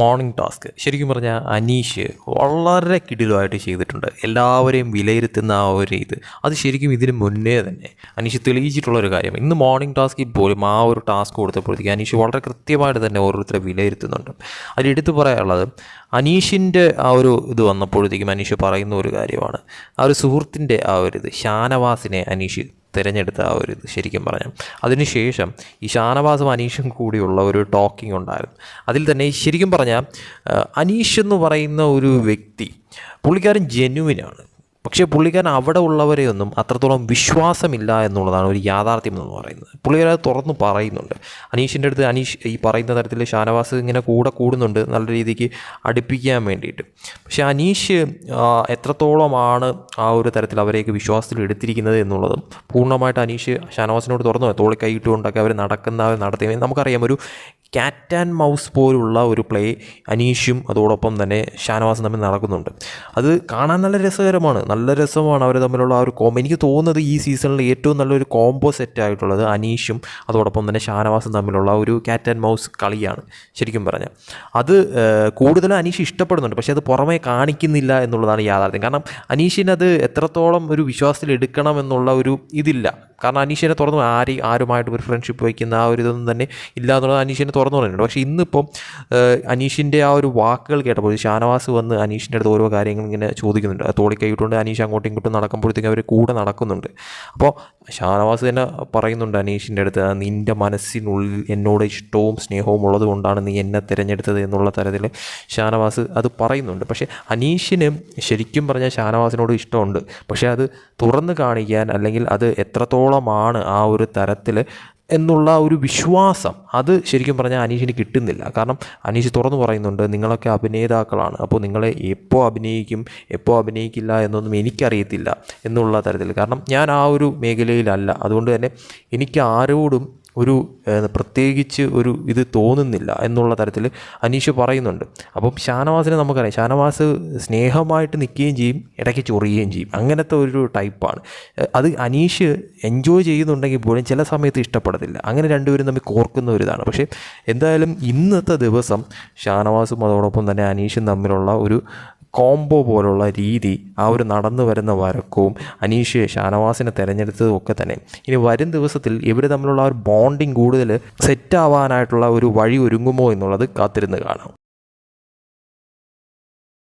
Morning task ശരിക്കും പറഞ്ഞാൽ അനീഷ് വളരെ കിടിലമായിട്ട് ചെയ്തിട്ടുണ്ട്. എല്ലാവരെയും വിലയിരുത്തുന്ന ആ ഒരു ഇത്. അത് ശരിക്കും ഇതിന് മുന്നേ തന്നെ അനീഷ് തെളിയിച്ചിട്ടുള്ള ഒരു കാര്യം. ഇന്ന് മോർണിംഗ് ടാസ്കിൽ പോലും ആ ഒരു ടാസ്ക് കൊടുത്തപ്പോഴത്തേക്ക് അനീഷ് വളരെ കൃത്യമായിട്ട് തന്നെ ഓരോരുത്തരെ വിലയിരുത്തുന്നുണ്ട്. അതിലെടുത്ത് പറയാനുള്ളത് അനീഷിന്റെ ആ ഒരു ഇത് വന്നപ്പോഴത്തേക്കും അനീഷ് പറയുന്ന ഒരു കാര്യമാണ്. ആ ഒരു സുഹൃത്തിന്റെ ആ ഒരു ഇത് ഷാനവാസിനെ അനീഷ് തിരഞ്ഞെടുത്ത ആ ഒരു ഇത് ശരിക്കും പറഞ്ഞാൽ. അതിനുശേഷം ഈ ഷാനവാസും അനീഷും കൂടിയുള്ള ഒരു ടോക്കിംഗ് ഉണ്ടായിരുന്നു. അതിൽ തന്നെ ശരിക്കും പറഞ്ഞാൽ അനീഷ് എന്ന് പറയുന്ന ഒരു വ്യക്തി പുള്ളിക്കാരൻ ജെന്യുവിനാണ്. പക്ഷേ പുള്ളിക്കാരൻ അവിടെ ഉള്ളവരെയൊന്നും അത്രത്തോളം വിശ്വാസമില്ല എന്നുള്ളതാണ് ഒരു യാഥാർത്ഥ്യം എന്ന് പറയുന്നത്. പുള്ളിക്കാരൻ അത് തുറന്ന് പറയുന്നുണ്ട്. അനീഷിന്റെ അടുത്ത് അനീഷ് ഈ പറയുന്ന തരത്തിൽ ഷാനവാസ് ഇങ്ങനെ കൂടെ കൂടുന്നുണ്ട് നല്ല രീതിക്ക് അടുപ്പിക്കാൻ വേണ്ടിയിട്ട്. പക്ഷേ അനീഷ് എത്രത്തോളമാണ് ആ ഒരു തരത്തിൽ അവരെയൊക്കെ വിശ്വാസത്തിൽ എടുത്തിരിക്കുന്നത് എന്നുള്ളതും പൂർണമായിട്ട് അനീഷ് ഷാനവാസിനോട് തുറന്നു. തോളി കൈയിട്ടുകൊണ്ടൊക്കെ അവർ നടക്കുന്ന നടത്തിയ നമുക്കറിയാം ഒരു ക്യാറ്റ് ആൻഡ് മൗസ് പോലുള്ള ഒരു പ്ലേ അനീഷും അതോടൊപ്പം തന്നെ ഷാനവാസും തമ്മിൽ നടക്കുന്നുണ്ട്. അത് കാണാൻ നല്ല രസകരമാണ്. നല്ല രസമാണ് അവർ തമ്മിലുള്ള ആ ഒരു കോംബോ എനിക്ക് തോന്നുന്നത് ഈ സീസണിൽ ഏറ്റവും നല്ലൊരു കോംബോ സെറ്റ് ആയിട്ടുള്ളത് അനീഷും അതോടൊപ്പം തന്നെ ഷാനവാസും തമ്മിലുള്ള ഒരു ക്യാറ്റ് ആൻഡ് മൗസ് കളിയാണ്. ശരിക്കും പറഞ്ഞാൽ. അത് കൂടുതൽ അനീഷ് ഇഷ്ടപ്പെടുന്നുണ്ട്. പക്ഷേ അത് പുറമേ കാണിക്കുന്നില്ല എന്നുള്ളതാണ് യാഥാർത്ഥ്യം. കാരണം അനീഷിനത് എത്രത്തോളം ഒരു വിശ്വാസത്തിൽ എടുക്കണം എന്നുള്ള ഒരു ഇതില്ല. കാരണം അനീഷിനെ തുറന്ന് ആര് ആരുമായിട്ട് ഒരു ഫ്രണ്ട്ഷിപ്പ് വയ്ക്കുന്ന ആ ഒരു ഇതൊന്നും തന്നെ ഇല്ല എന്നുള്ളത് അനീഷിനെ തുറന്നു പറയുന്നുണ്ട് പക്ഷേ ഇന്നിപ്പം ഏഹ്, അനീഷിന്റെ ആ ഒരു വാക്കുകൾ കേട്ടപ്പോൾ ഷാനവാസ് വന്ന് അനീഷിന്റെ അടുത്ത് ഓരോ കാര്യങ്ങൾ ഇങ്ങനെ ചോദിക്കുന്നുണ്ട്. അത് തോളി കൈയിട്ടുകൊണ്ട് അനീഷ് അങ്ങോട്ടും ഇങ്ങോട്ടും നടക്കുമ്പോഴത്തേക്കും അവർ കൂടെ നടക്കുന്നുണ്ട്. അപ്പോൾ ഷാനവാസ് തന്നെ പറയുന്നുണ്ട് അനീഷിന്റെ അടുത്ത് "ആ, നിന്റെ മനസ്സിനുള്ളിൽ എന്നോട് ഇഷ്ടവും സ്നേഹവും ഉള്ളതുകൊണ്ടാണ് നീ എന്നെ തിരഞ്ഞെടുത്തത് എന്നുള്ള തരത്തിൽ ഷാനവാസ് അത് പറയുന്നുണ്ട്. പക്ഷേ അനീഷിന് ശരിക്കും പറഞ്ഞാൽ ഷാനവാസിനോട് ഇഷ്ടമുണ്ട്. പക്ഷേ അത് തുറന്ന് കാണിക്കാൻ അല്ലെങ്കിൽ അത് എത്രത്തോളമാണ് ആ ഒരു തരത്തിൽ എന്നുള്ള ഒരു വിശ്വാസം അത് ശരിക്കും പറഞ്ഞാൽ അനീഷിന് കിട്ടുന്നില്ല. കാരണം അനീഷ് തുറന്നു പറയുന്നുണ്ട് നിങ്ങളൊക്കെ അഭിനേതാക്കളാണ് അപ്പോൾ നിങ്ങളെ എപ്പോൾ അഭിനയിക്കും എപ്പോൾ അഭിനയിക്കില്ല എന്നൊന്നും എനിക്കറിയത്തില്ല എന്നുള്ള തരത്തിൽ. കാരണം ഞാൻ ആ ഒരു മേഖലയിലല്ല. അതുകൊണ്ട് തന്നെ എനിക്ക് ആരോടും ഒരു പ്രത്യേകിച്ച് ഒരു ഇത് തോന്നുന്നില്ല എന്നുള്ള തരത്തിൽ അനീഷ് പറയുന്നുണ്ട്. അപ്പം ഷാനവാസിനെ നമുക്കറിയാം. ഷാനവാസ് സ്നേഹമായിട്ട് നിൽക്കുകയും ചെയ്യും ഇടയ്ക്ക് ചൊറിയുകയും ചെയ്യും. അങ്ങനത്തെ ഒരു ടൈപ്പാണ്. അത് അനീഷ് എൻജോയ് ചെയ്യുന്നുണ്ടെങ്കിൽ പോലും ചില സമയത്ത് ഇഷ്ടപ്പെടത്തില്ല. അങ്ങനെ രണ്ടുപേരും തമ്മിൽ കോർക്കുന്ന ഒരു ഇതാണ്. പക്ഷേ എന്തായാലും ഇന്നത്തെ ദിവസം ഷാനവാസും അതോടൊപ്പം തന്നെ അനീഷും തമ്മിലുള്ള ഒരു കോംബോ പോലുള്ള രീതി ആ ഒരു നടന്നു വരുന്ന വരക്കവും അനീഷ് ഷാനവാസിനെ തിരഞ്ഞെടുത്തതും ഒക്കെ തന്നെ. ഇനി വരും ദിവസത്തിൽ ഇവർ തമ്മിലുള്ള ആ ഒരു ബോണ്ടിങ് കൂടുതൽ സെറ്റാവാനായിട്ടുള്ള ഒരു വഴി ഒരുങ്ങുമോ എന്നുള്ളത് കാത്തിരുന്ന് കാണാം.